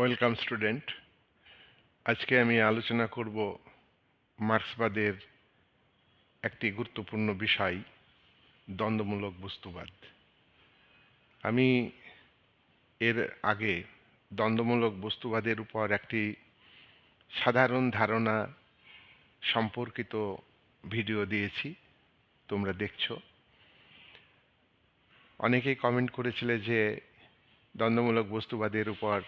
Welcome student আজকে আমি আলোচনা করব মার্ক্সবাদের একটি গুরুত্বপূর্ণ বিষয়, দ্বন্দ্বমূলক বস্তুবাদ। আমি এর আগে দ্বন্দ্বমূলক বস্তুবাদের উপর একটি সাধারণ ধারণা সম্পর্কিত ভিডিও দিয়েছি, তোমরা দেখছ। অনেকেই কমেন্ট করেছিলে যে দ্বন্দ্বমূলক বস্তুবাদের উপর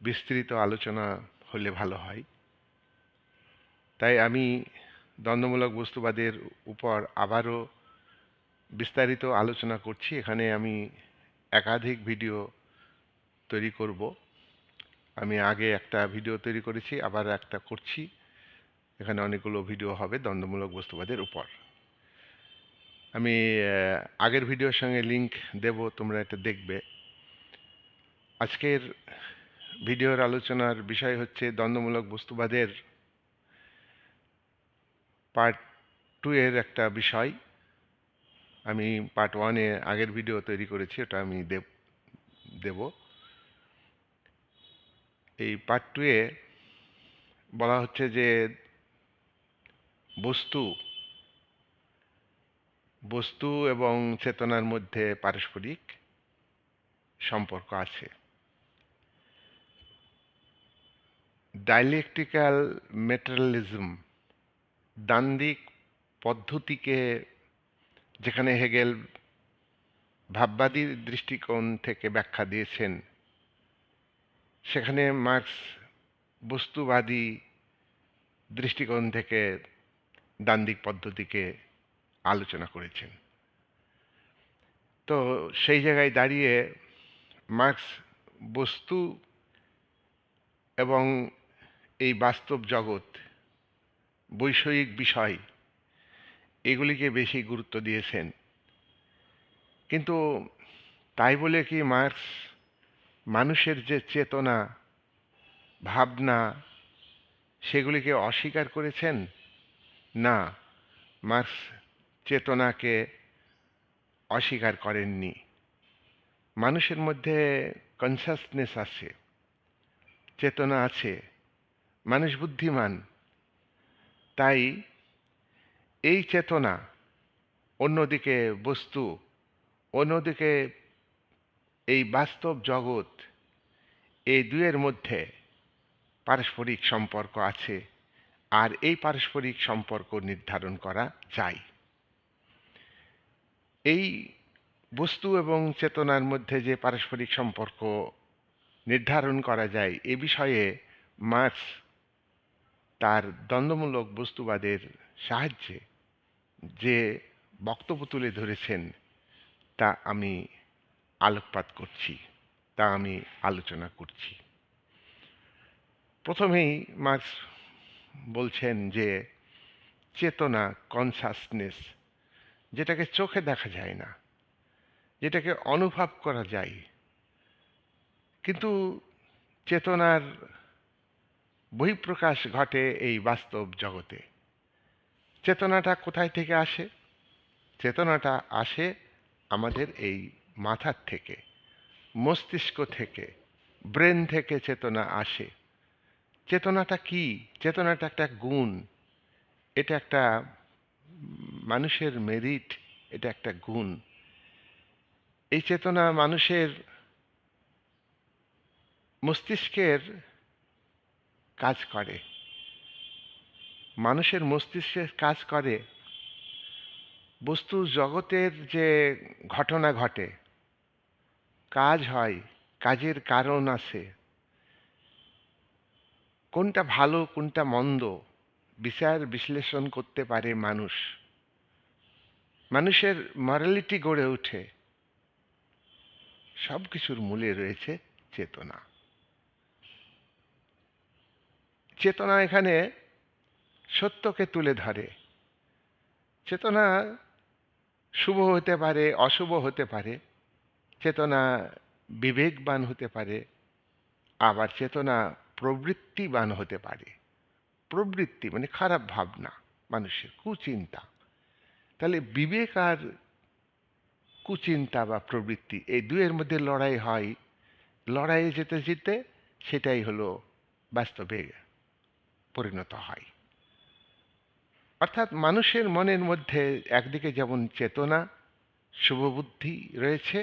বিস্তৃত আলোচনা হলে ভালো হয়। তাই আমি দ্বন্দ্বমূলক বস্তুবাদের উপর আবারও বিস্তারিত আলোচনা করছি। এখানে আমি একাধিক ভিডিও তৈরি করব। আমি আগে একটা ভিডিও তৈরি করেছি, আবার একটা করছি। এখানে অনেকগুলো ভিডিও হবে দ্বন্দ্বমূলক বস্তুবাদের উপর। আমি আগের ভিডিওর সঙ্গে লিংক দেব, তোমরা এটা দেখবে। আজকের ভিডিওর আলোচনার বিষয় হচ্ছে দ্বন্দ্বমূলক বস্তুবাদের পার্ট টু এর একটা বিষয়। আমি পার্ট ওয়ানে আগের ভিডিও তৈরি করেছি, ওটা আমি দেব দেব। এই পার্ট টু এ বলা হচ্ছে যে বস্তু বস্তু এবং চেতনার মধ্যে পারস্পরিক সম্পর্ক আছে। ডাইলেকট্রিক্যাল মেটেরিয়ালিজম দান্দিক পদ্ধতিকে যেখানে হেগেল ভাববাদী দৃষ্টিকোণ থেকে ব্যাখ্যা দিয়েছেন, সেখানে মার্কস বস্তুবাদী দৃষ্টিকোণ থেকে দান্দিক পদ্ধতিকে আলোচনা করেছেন। তো সেই জায়গায় দাঁড়িয়ে মার্কস বস্তু এবং এই বাস্তব জগৎ, বৈষয়িক বিষয়, এগুলিকে বেশি গুরুত্ব দিয়েছেন। কিন্তু তাই বলে কি মার্কস মানুষের যে চেতনা, ভাবনা, সেগুলিকে অস্বীকার করেছেন? না, মার্কস চেতনাকে অস্বীকার করেননি। মানুষের মধ্যে কনসাসনেস আছে, চেতনা আছে। মানুষ বুদ্ধিমান। তাই এই চেতনা অন্যদিকে বস্তু, অন্যদিকে এই বাস্তব জগৎ, এই দুয়ের মধ্যে পারস্পরিক সম্পর্ক আছে আর এই পারস্পরিক সম্পর্ক নির্ধারণ করা যায়। এই বস্তু এবং চেতনার মধ্যে যে পারস্পরিক সম্পর্ক নির্ধারণ করা যায়, এ বিষয়ে মার্কস তার দ্বন্দ্বমূলক বস্তুবাদের সাহায্যে যে বক্তব্য তুলে ধরেছেন, তা আমি আলোকপাত করছি, তা আমি আলোচনা করছি। প্রথমেই মার্কস বলছেন যে চেতনা কনসাসনেস যেটাকে চোখে দেখা যায় না, যেটাকে অনুভব করা যায়। কিন্তু চেতনার বহিঃপ্রকাশ ঘটে এই বাস্তব জগতে। চেতনাটা কোথায় থেকে আসে? চেতনাটা আসে আমাদের এই মাথার থেকে, মস্তিষ্ক থেকে, ব্রেন থেকে চেতনা আসে। চেতনাটা কি? চেতনাটা একটা গুণ। এটা একটা মানুষের মেরিট, এটা একটা গুণ। এই চেতনা মানুষের মস্তিষ্কের কাজ করে। মানুষের মস্তিষ্কের কাজ করে। বস্তু জগতের যে ঘটনা ঘটে, কাজ হয়, কাজের কারণ আছে। কোনটা ভালো, কোনটা মন্দ, বিচার বিশ্লেষণ করতে পারে মানুষ। মানুষের মরালিটি গড়ে ওঠে। সব কিছুর মূলে রয়েছে চেতনা। চেতনা এখানে সত্যকে তুলে ধরে। চেতনা শুভ হতে পারে, অশুভ হতে পারে, চেতনা বিবেকবান হতে পারে, আবার চেতনা প্রবৃত্তিবান হতে পারে। প্রবৃত্তি মানে খারাপ ভাবনা, মানুষের কুচিন্তা। তাহলে বিবেক আর কুচিন্তা বা প্রবৃত্তি এই দুয়ের মধ্যে লড়াই হয়। লড়াইয়ে যেতে যেতে সেটাই হলো বাস্তবে পরিণত হয়। অর্থাৎ মানুষের মনের মধ্যে একদিকে যেমন চেতনা, শুভবুদ্ধি রয়েছে,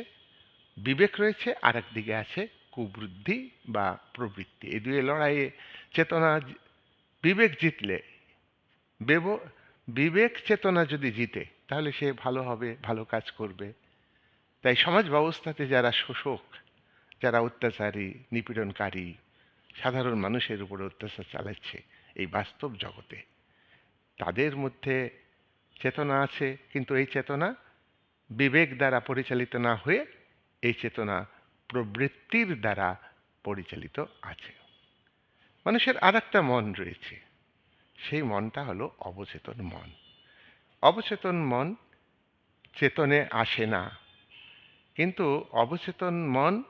বিবেক রয়েছে আর একদিকে আছে কুবুদ্ধি বা প্রবৃত্তি। এই দুয়ে লড়াইয়ে চেতনা বিবেক জিতলে, বেব, বিবেক চেতনা যদি জিতে, তাহলে সে ভালো হবে, ভালো কাজ করবে। তাই সমাজ ব্যবস্থাতে যারা শোষক, যারা অত্যাচারী, নিপীড়নকারী, সাধারণ মানুষের উপরে অত্যাচার চালাচ্ছে এই বাস্তব জগতে। তাদের মধ্যে চেতনা আছে, কিন্তু এই চেতনা বিবেক দ্বারা পরিচালিত না হয়ে এই চেতনা প্রবৃত্তির দ্বারা পরিচালিত আছে। মানুষের আর একটা মন রয়েছে। সেই মনটা হলো অবচেতন মন। অবচেতন মন চেতনে আসে না। কিন্তু অবচেতন মন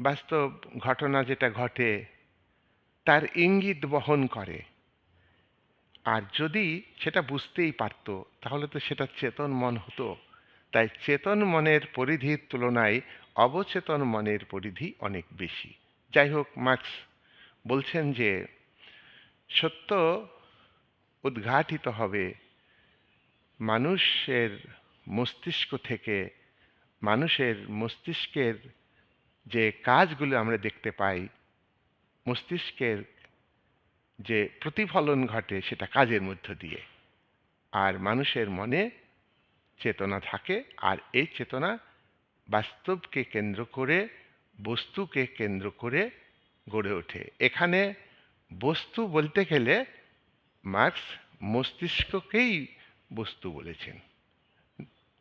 বাস্তব ঘটনা যেটা ঘটে তার ইঙ্গিত বহন করে। আর যদি সেটা বুঝতেই পারতো, তাহলে তো সেটা চেতন মন হতো। তাই চেতন মনের পরিধির তুলনায় অবচেতন মনের পরিধি অনেক বেশি। যাই হোক, মার্কস বলছেন যে, সত্য উদ্ঘাটিত হবে মানুষের মস্তিষ্ক থেকে। মানুষের মস্তিষ্কের যে কাজগুলো আমরা দেখতে পাই মস্তিষ্কের যে প্রতিফলন ঘটে সেটা কাজের মধ্য দিয়ে। আর মানুষের মনে চেতনা থাকে, আর এই চেতনা বাস্তবকে কেন্দ্র করে, বস্তুকে কেন্দ্র করে গড়ে ওঠে। এখানে বস্তু বলতে গেলে মার্কস মস্তিষ্ককেই বস্তু বলেছেন।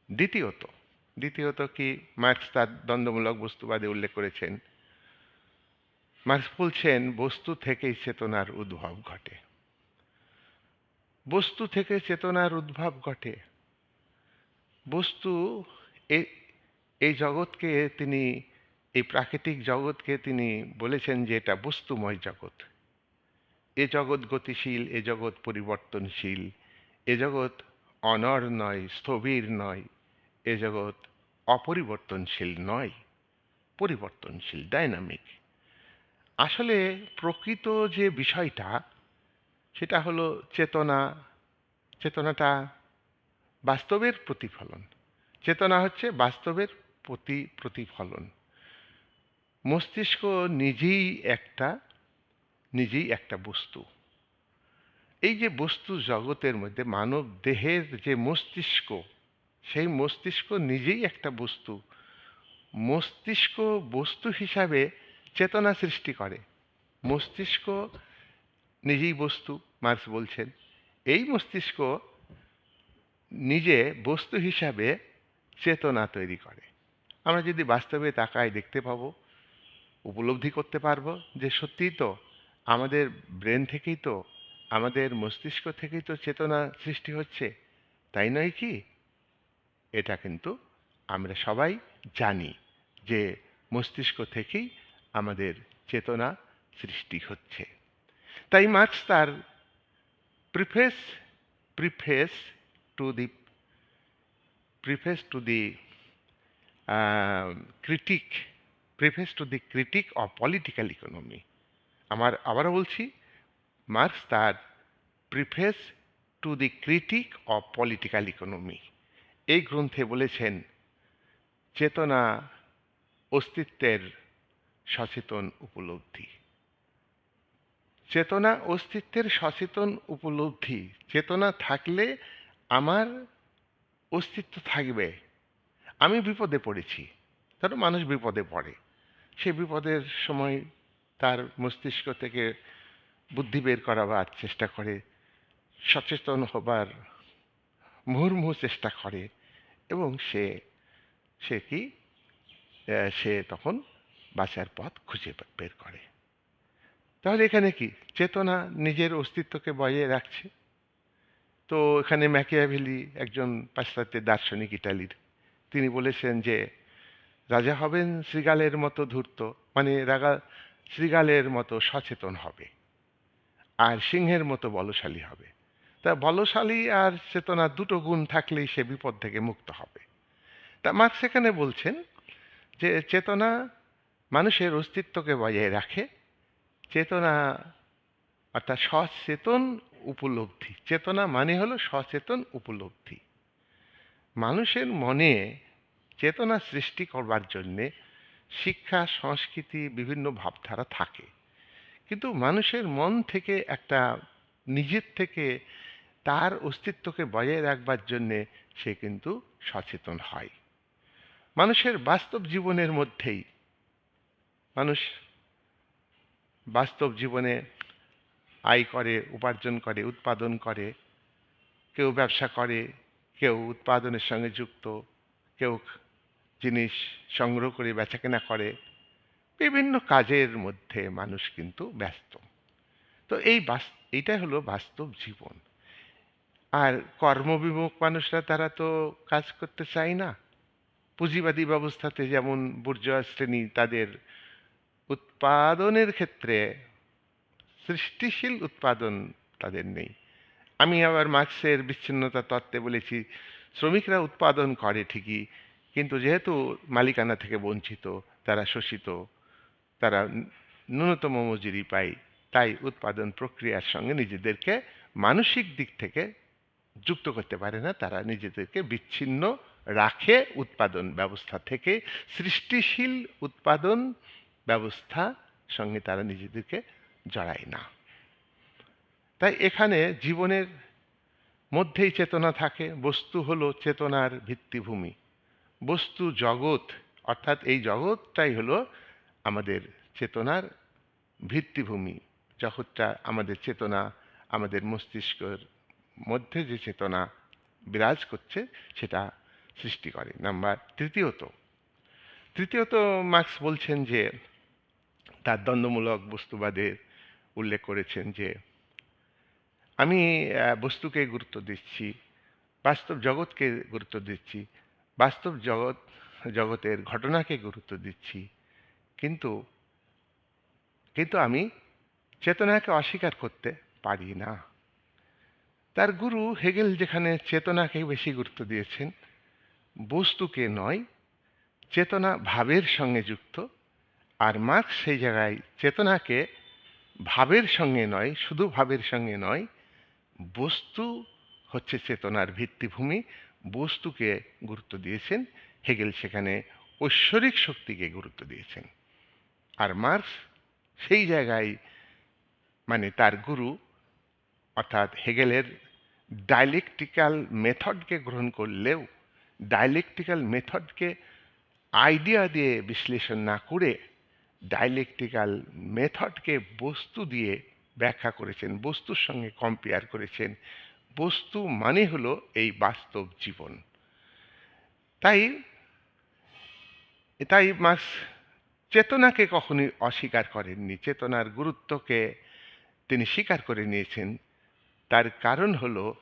দ্বিতীয়ত দ্বিতীয়ত কি মার্কস তার দ্বন্দ্বমূলক বস্তুবাদে উল্লেখ করেছেন? মার্কস বলছেন, বস্তু থেকেই চেতনার উদ্ভব ঘটে। বস্তু থেকে চেতনার উদ্ভব ঘটে। বস্তু এই জগৎকে তিনি, এই প্রাকৃতিক জগৎকে তিনি বলেছেন যে এটা বস্তুময় জগৎ। এ জগৎ গতিশীল, এ জগৎ পরিবর্তনশীল, এ জগৎ অনর নয়, স্থবির নয়, এ জগৎ অপরিবর্তনশীল নয়, পরিবর্তনশীল, ডাইনামিক। আসলে প্রকৃত যে বিষয়টা, সেটা হলো চেতনা, চেতনাটা বাস্তবের প্রতিফলন। চেতনা হচ্ছে বাস্তবের প্রতি প্রতিফলন। মস্তিষ্ক নিজেই একটা নিজেই একটা বস্তু। এই যে বস্তু জগতের মধ্যে, মানব দেহের যে মস্তিষ্ক, সেই মস্তিষ্ক নিজেই একটা বস্তু। মস্তিষ্ক বস্তু হিসাবে চেতনা সৃষ্টি করে। মস্তিষ্ক নিজেই বস্তু, মার্কস বলছেন। এই মস্তিষ্ক নিজে বস্তু হিসাবে চেতনা তৈরি করে। আমরা যদি বাস্তবে তাকায় দেখতে পাবো, উপলব্ধি করতে পারব যে সত্যিই তো আমাদের ব্রেন থেকেই তো, আমাদের মস্তিষ্ক থেকেই তো চেতনা সৃষ্টি হচ্ছে। তাই নয় কি? এটা কিন্তু আমরা সবাই জানি যে মস্তিষ্ক থেকেই আমাদের চেতনা সৃষ্টি হচ্ছে। তাই মার্কস তার preface preface to the, preface to the critique, preface to the critique of political economy. আমার আবারও বলছি, মার্কস তার preface to the critique of political economy. এই গ্রন্থে বলেছেন, চেতনা অস্তিত্বের সচেতন উপলব্ধি। চেতনা অস্তিত্বের সচেতন উপলব্ধি। চেতনা থাকলে আমার অস্তিত্ব থাকবে। আমি বিপদে পড়েছি। ধরো মানুষ বিপদে পড়ে। সে বিপদের সময় তার মস্তিষ্ক থেকে বুদ্ধি বের করাবার চেষ্টা করে, সচেতন হবার মুহুর্মুহু চেষ্টা করে এবং সে সে কি? সে তখন বাঁচার পথ খুঁজে বের করে। তাহলে এখানে কি? চেতনা নিজের অস্তিত্বকে বজায় রাখছে। তো এখানে ম্যাকিয়াভেলি একজন পাশ্চাত্যের দার্শনিক ইটালির তিনি বলেছেন যে, রাজা হবেন শ্রীগালের মতো ধূর্ত মানে রাগা শ্রীগালের মতো সচেতন হবে, আর সিংহের মতো বলশালী হবে। তা বলশালী আর চেতনা দুটো গুণ থাকলেই সে বিপদ থেকে মুক্ত হবে। তা মার্কস এখানে বলছেন যে, চেতনা মানুষের অস্তিত্বকে বজায় রাখে, চেতনা, অর্থাৎ সচেতন উপলব্ধি। চেতনা মানে হলো সচেতন উপলব্ধি। মানুষের মনে চেতনা সৃষ্টি করবার জন্যে শিক্ষা, সংস্কৃতি, বিভিন্ন ভাবধারা থাকে। কিন্তু মানুষের মন থেকে একটা, নিজের থেকে তার অস্তিত্বকে বজায় রাখবার জন্যে সে কিন্তু সচেতন হয়। মানুষের বাস্তব জীবনের মধ্যেই মানুষ বাস্তব জীবনে আয় করে, উপার্জন করে, উৎপাদন করে। কেউ ব্যবসা করে, কেউ উৎপাদনের সঙ্গে যুক্ত, কেউ জিনিস সংগ্রহ করে, বেচাকেনা করে। বিভিন্ন কাজের মধ্যে মানুষ কিন্তু ব্যস্ত। তো এই বাস, এইটাই হলো বাস্তব জীবন। আর কর্মবিমুখ মানুষরা তারা তো কাজ করতে চায় না। পুঁজিবাদী ব্যবস্থাতে যেমন বুর্জোয়া শ্রেণি তাদের উৎপাদনের ক্ষেত্রে সৃষ্টিশীল উৎপাদন তাদের নেই। আমি আবার মার্ক্সের বিচ্ছিন্নতা তত্ত্বে বলেছি, শ্রমিকরা উৎপাদন করে ঠিকই, কিন্তু যেহেতু মালিকানা থেকে বঞ্চিত, তারা শোষিত, তারা ন্যূনতম মজুরি পায়, তাই উৎপাদন প্রক্রিয়ার সঙ্গে নিজেদেরকে মানসিক দিক থেকে যুক্ত করতে পারে না, তারা নিজেদেরকে বিচ্ছিন্ন রাখে উৎপাদন ব্যবস্থা থেকে। সৃষ্টিশীল উৎপাদন ব্যবস্থা সঙ্গে তারা নিজেদেরকে জড়ায় না। তাই এখানে জীবনের মধ্যেই চেতনা থাকে, বস্তু হলো চেতনার ভিত্তিভূমি। বস্তু জগৎ, অর্থাৎ এই জগৎটাই হলো আমাদের চেতনার ভিত্তিভূমি। জগৎটা আমাদের চেতনা, আমাদের মস্তিষ্কের মধ্যে যে চেতনা বিরাজ করছে, সেটা সৃষ্টি করে। নাম্বার তৃতীয়ত তৃতীয়ত মার্ক্স বলছেন যে তার দ্বন্দ্বমূলক বস্তুবাদের উল্লেখ করেছেন যে, আমি বস্তুকে গুরুত্ব দিচ্ছি, বাস্তব জগৎকে গুরুত্ব দিচ্ছি, বাস্তব জগৎ, জগতের ঘটনাকে গুরুত্ব দিচ্ছি, কিন্তু কিন্তু আমি চেতনাকে অস্বীকার করতে পারি না। তার গুরু হেগেল যেখানে চেতনাকে বেশি গুরুত্ব দিয়েছেন, বস্তুকে নয়, চেতনা ভাবের সঙ্গে যুক্ত আর মার্ক্স সেই জায়গায় চেতনাকে ভাবের সঙ্গে নয়, শুধু ভাবের সঙ্গে নয়, বস্তু হচ্ছে চেতনার ভিত্তিভূমি। বস্তুকে গুরুত্ব দিয়েছেন। হেগেল সেখানে ঐশ্বরিক শক্তিকে গুরুত্ব দিয়েছেন। আর মার্ক্স সেই জায়গায় মানে তার গুরু, অর্থাৎ হেগেলের ডাইলেকটিক্যাল মেথডকে গ্রহণ করলেও ডাইলেকটিক্যাল মেথডকে আইডিয়া দিয়ে বিশ্লেষণ না করে ডাইলেকটিক্যাল মেথডকে বস্তু দিয়ে ব্যাখ্যা করেছেন, বস্তুর সঙ্গে কম্পেয়ার করেছেন। বস্তু মানে হলো এই বাস্তব জীবন। তাই তাই মার্ক্স চেতনাকে কখনোই অস্বীকার করেননি। চেতনার গুরুত্বকে তিনি স্বীকার করে নিয়েছেন। তার কারণ হলো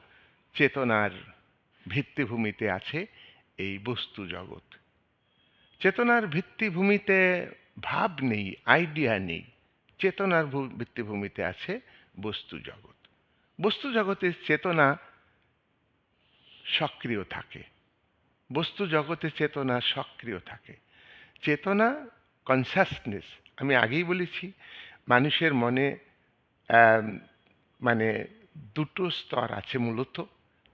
চেতনার ভিত্তিভূমিতে আছে এই বস্তু জগৎ। চেতনার ভিত্তিভূমিতে ভাব নেই আইডিয়া নেই, চেতনার ভিত্তিভূমিতে আছে বস্তু জগৎ। বস্তু জগতের চেতনা সক্রিয় থাকে। বস্তু জগতে চেতনা সক্রিয় থাকে। চেতনা কনসাসনেস আমি আগেই বলেছি, মানুষের মনে মানে দুটো স্তর আছে মূলত।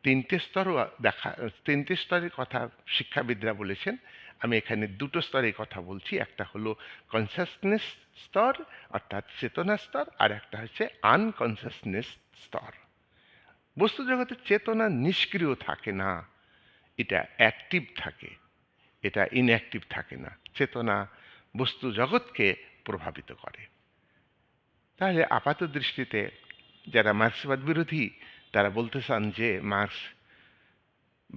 তিনটে স্তরও দেখা, তিনটে স্তরের কথা শিক্ষাবিদরা বলেছেন। আমি এখানে দুটো স্তরের কথা বলছি। একটা হলো কনসাসনেস স্তর, অর্থাৎ চেতনা স্তর, আর একটা হচ্ছে আনকনসাসনেস স্তর। বস্তু জগতে চেতনা নিষ্ক্রিয় থাকে না, এটা অ্যাক্টিভ থাকে, এটা ইনঅ্যাক্টিভ থাকে না। চেতনা বস্তু জগৎকে প্রভাবিত করে। তাহলে আপাত দৃষ্টিতে যারা মার্ক্সবাদ বিরোধী, তারা বলতে চান যে মার্ক্স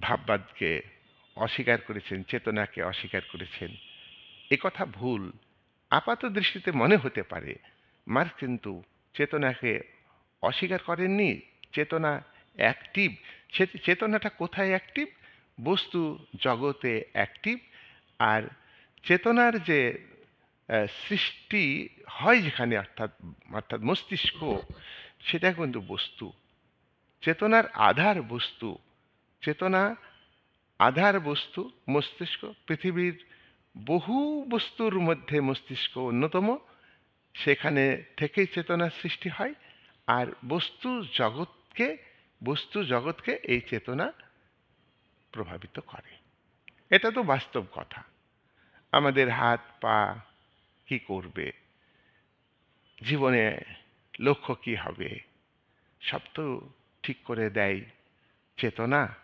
ভাববাদকে অস্বীকার করেছেন, চেতনাকে অস্বীকার করেছেন। এ কথা ভুল। আপাত দৃষ্টিতে মনে হতে পারে মার্ক্স কিন্তু চেতনাকে অস্বীকার করেননি। চেতনা অ্যাক্টিভ চেতনাটা কোথায় অ্যাক্টিভ বস্তু জগতে অ্যাক্টিভ আর চেতনার যে সৃষ্টি হয় যেখানে, অর্থাৎ অর্থাৎ মস্তিষ্ক, সেটা কিন্তু বস্তু। চেতনার আধার বস্তু। চেতনা আধার বস্তু, মস্তিষ্ক, পৃথিবীর বহু বস্তুর মধ্যে মস্তিষ্ক অন্যতম। সেখানে থেকেই চেতনার সৃষ্টি হয় আর বস্তু জগৎকে বস্তু জগৎকে এই চেতনা প্রভাবিত করে। এটা তো বাস্তব কথা। আমাদের হাত, পা কি করবে? জীবনে লক্ষ্য কি হবে? সব তো ঠিক করে দেয় চেতনা।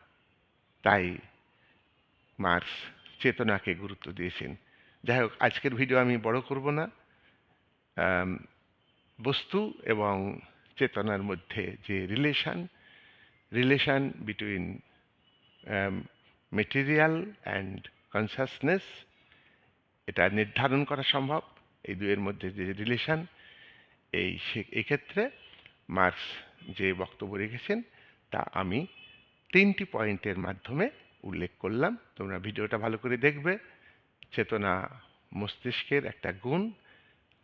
তাই মার্কস চেতনাকে গুরুত্ব দিয়েছেন। যাই হোক, আজকের ভিডিও আমি বড় করব না। বস্তু এবং চেতনার মধ্যে যে relation relation between material and consciousness এটা নির্ধারণ করা সম্ভব। এই দুয়ের মধ্যে যে রিলেশন এই সে- এক্ষেত্রে মার্কস যে বক্তব্য রেখেছেন, তা আমি তিনটি পয়েন্টের মাধ্যমে উল্লেখ করলাম। তোমরা ভিডিওটা ভালো করে দেখবে। চেতনা মস্তিষ্কের একটা গুণ।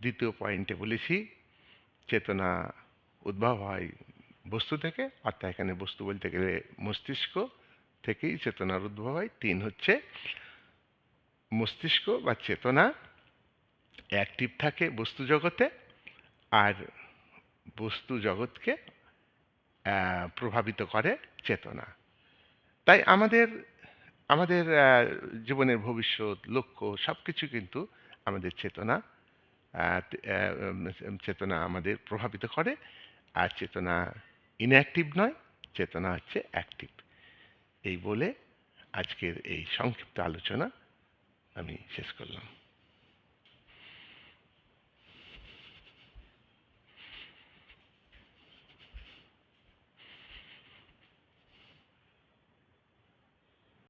দ্বিতীয় পয়েন্টে বলেছি, চেতনা উদ্ভব হয় বস্তু থেকে, অর্থাৎ এখানে বস্তু বলতে গেলে মস্তিষ্ক থেকেই চেতনার উদ্ভব হয়। তিন হচ্ছে, মস্তিষ্ক বা চেতনা অ্যাক্টিভ থাকে বস্তু জগতে আর বস্তু জগৎকে প্রভাবিত করে চেতনা। তাই আমাদের আমাদের জীবনের ভবিষ্যৎ, লক্ষ্য সব কিছু কিন্তু আমাদের চেতনা চেতনা আমাদের প্রভাবিত করে। আর চেতনা ইনঅ্যাক্টিভ নয়, চেতনা হচ্ছে অ্যাক্টিভ এই বলে আজকের এই সংক্ষিপ্ত আলোচনা আমি শেষ করলাম।